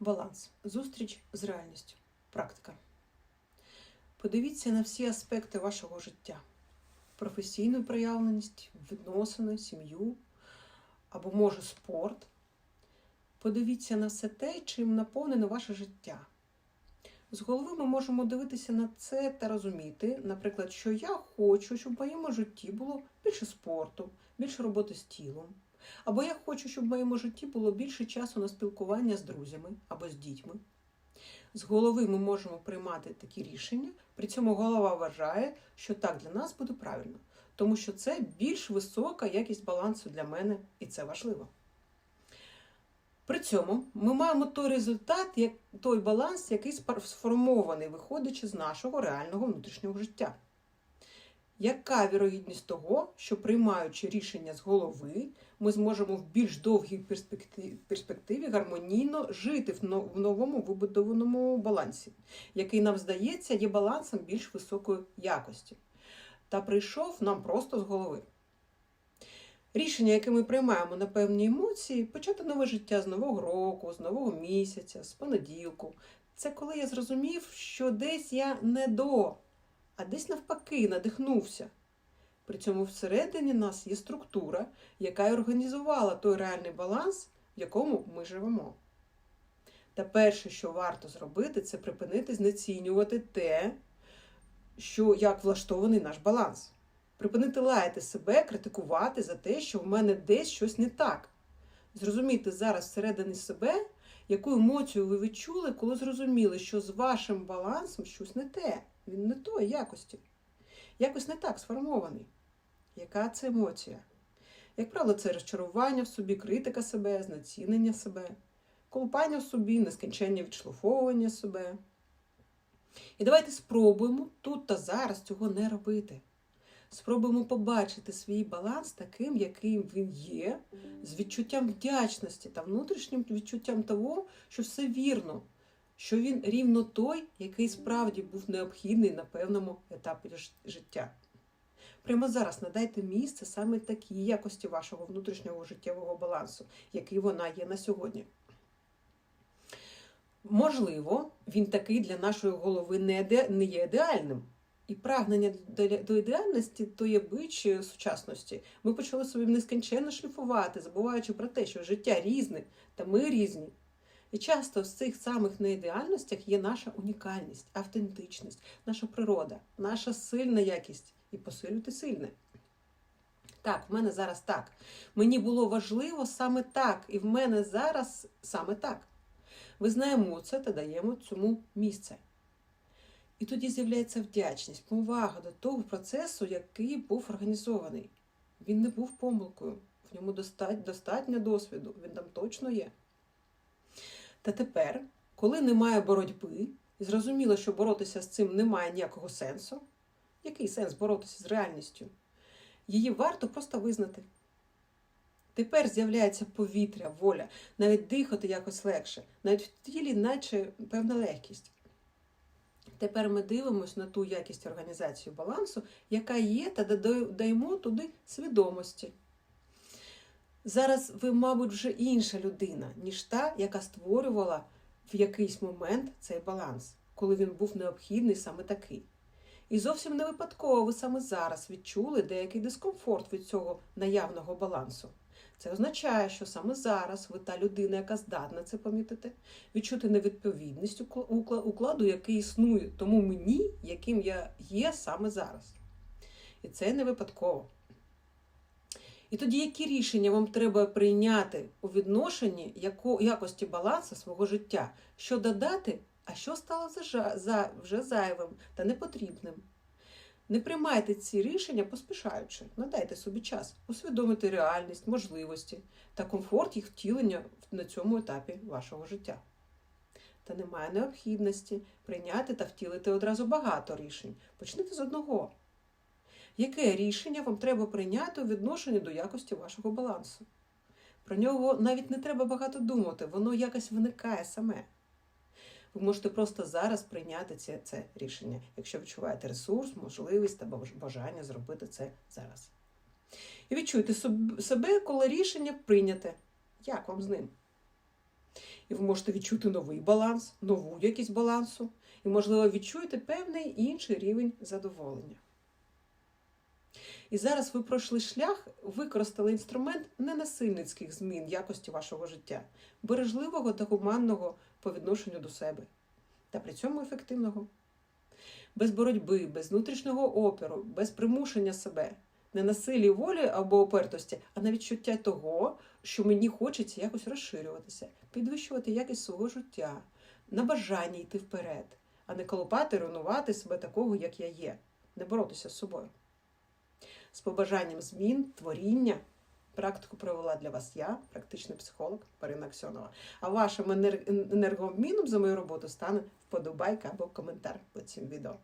Баланс. Зустріч з реальністю. Практика. Подивіться на всі аспекти вашого життя: професійну проявленість, відносини, сім'ю або, може, спорт. Подивіться на все те, чим наповнене ваше життя. З голови ми можемо дивитися на це та розуміти, наприклад, що я хочу, щоб в моєму житті було більше спорту, більше роботи з тілом. Або я хочу, щоб в моєму житті було більше часу на спілкування з друзями або з дітьми. З голови ми можемо приймати такі рішення, при цьому голова вважає, що так для нас буде правильно, тому що це більш висока якість балансу для мене, і це важливо. При цьому ми маємо той результат, як той баланс, який сформований, виходячи з нашого реального внутрішнього життя. Яка вірогідність того, що приймаючи рішення з голови, ми зможемо в більш довгій перспективі, гармонійно жити в новому вибудованому балансі, який нам здається є балансом більш високої якості, та прийшов нам просто з голови. Рішення, яке ми приймаємо на певні емоції, почати нове життя з нового року, з нового місяця, з понеділку. Це коли я зрозумів, що десь я не до, а десь навпаки надихнувся. При цьому всередині нас є структура, яка й організувала той реальний баланс, в якому ми живемо. Та перше, що варто зробити, це припинити знецінювати те, що як влаштований наш баланс. Припинити лаяти себе, критикувати за те, що в мене десь щось не так. Зрозуміти зараз всередині себе, яку емоцію ви відчули, коли зрозуміли, що з вашим балансом щось не те, він не тої якості. Якось не так сформований. Яка це емоція? Як правило, це розчарування в собі, критика себе, знецінення себе, колупання в собі, нескінченне відшліфовування себе. І давайте спробуємо тут та зараз цього не робити. Спробуємо побачити свій баланс таким, яким він є, з відчуттям вдячності та внутрішнім відчуттям того, що все вірно, що він рівно той, який справді був необхідний на певному етапі життя. Прямо зараз надайте місце саме такій якості вашого внутрішнього життєвого балансу, який вона є на сьогодні. Можливо, він такий для нашої голови не, є ідеальним. І прагнення до ідеальності то є бич сучасності. Ми почали собі нескінченно шліфувати, забуваючи про те, що життя різне, та ми різні. І часто в цих самих неідеальностях є наша унікальність, автентичність, наша природа, наша сильна якість і посилювати сильне. Так, в мене зараз так. Мені було важливо саме так, і в мене зараз саме так. Визнаємо це та даємо цьому місце. І тоді з'являється вдячність, повага до того процесу, який був організований. Він не був помилкою, в ньому достатньо, досвіду, він там точно є. Та тепер, коли немає боротьби, і зрозуміло, що боротися з цим немає ніякого сенсу, який сенс боротися з реальністю? Її варто просто визнати. Тепер з'являється повітря, воля, навіть дихати якось легше, навіть в тілі, наче певна легкість. Тепер ми дивимося на ту якість організації балансу, яка є, та даємо туди свідомості. Зараз ви, мабуть, вже інша людина, ніж та, яка створювала в якийсь момент цей баланс, коли він був необхідний саме такий. І зовсім не випадково ви саме зараз відчули деякий дискомфорт від цього наявного балансу. Це означає, що саме зараз ви та людина, яка здатна це помітити, відчути невідповідність укла- укла- укладу, який існує тому мені, яким я є саме зараз. І це не випадково. І тоді, які рішення вам треба прийняти у відношенні яко, якості балансу свого життя, що додати, а що стало за, вже зайвим та непотрібним? Не приймайте ці рішення поспішаючи, надайте собі час усвідомити реальність, можливості та комфорт їх втілення на цьому етапі вашого життя. Та немає необхідності прийняти та втілити одразу багато рішень. Почнете з одного. Яке рішення вам треба прийняти у відношенні до якості вашого балансу? Про нього навіть не треба багато думати, воно якось виникає саме. Ви можете просто зараз прийняти це, це рішення, якщо відчуваєте ресурс, можливість та бажання зробити це зараз. І відчуйте себе, коли рішення прийняте. Як вам з ним? І ви можете відчути новий баланс, нову якість балансу, і, можливо, відчуєте певний інший рівень задоволення. І зараз ви пройшли шлях, використали інструмент ненасильницьких змін якості вашого життя, бережливого та гуманного по відношенню до себе, та при цьому ефективного. Без боротьби, без внутрішнього опору, без примушення себе, не на силі волі або опертості, а на відчуття того, що мені хочеться якось розширюватися, підвищувати якість свого життя, на бажання йти вперед, а не колупати, руйнувати себе такого, як я є, не боротися з собою. З побажанням змін, творіння. Практику провела для вас я, практичний психолог Марина Аксьонова. А вашим енер- енергообміном за мою роботу стане вподобайка або коментар під цим відео.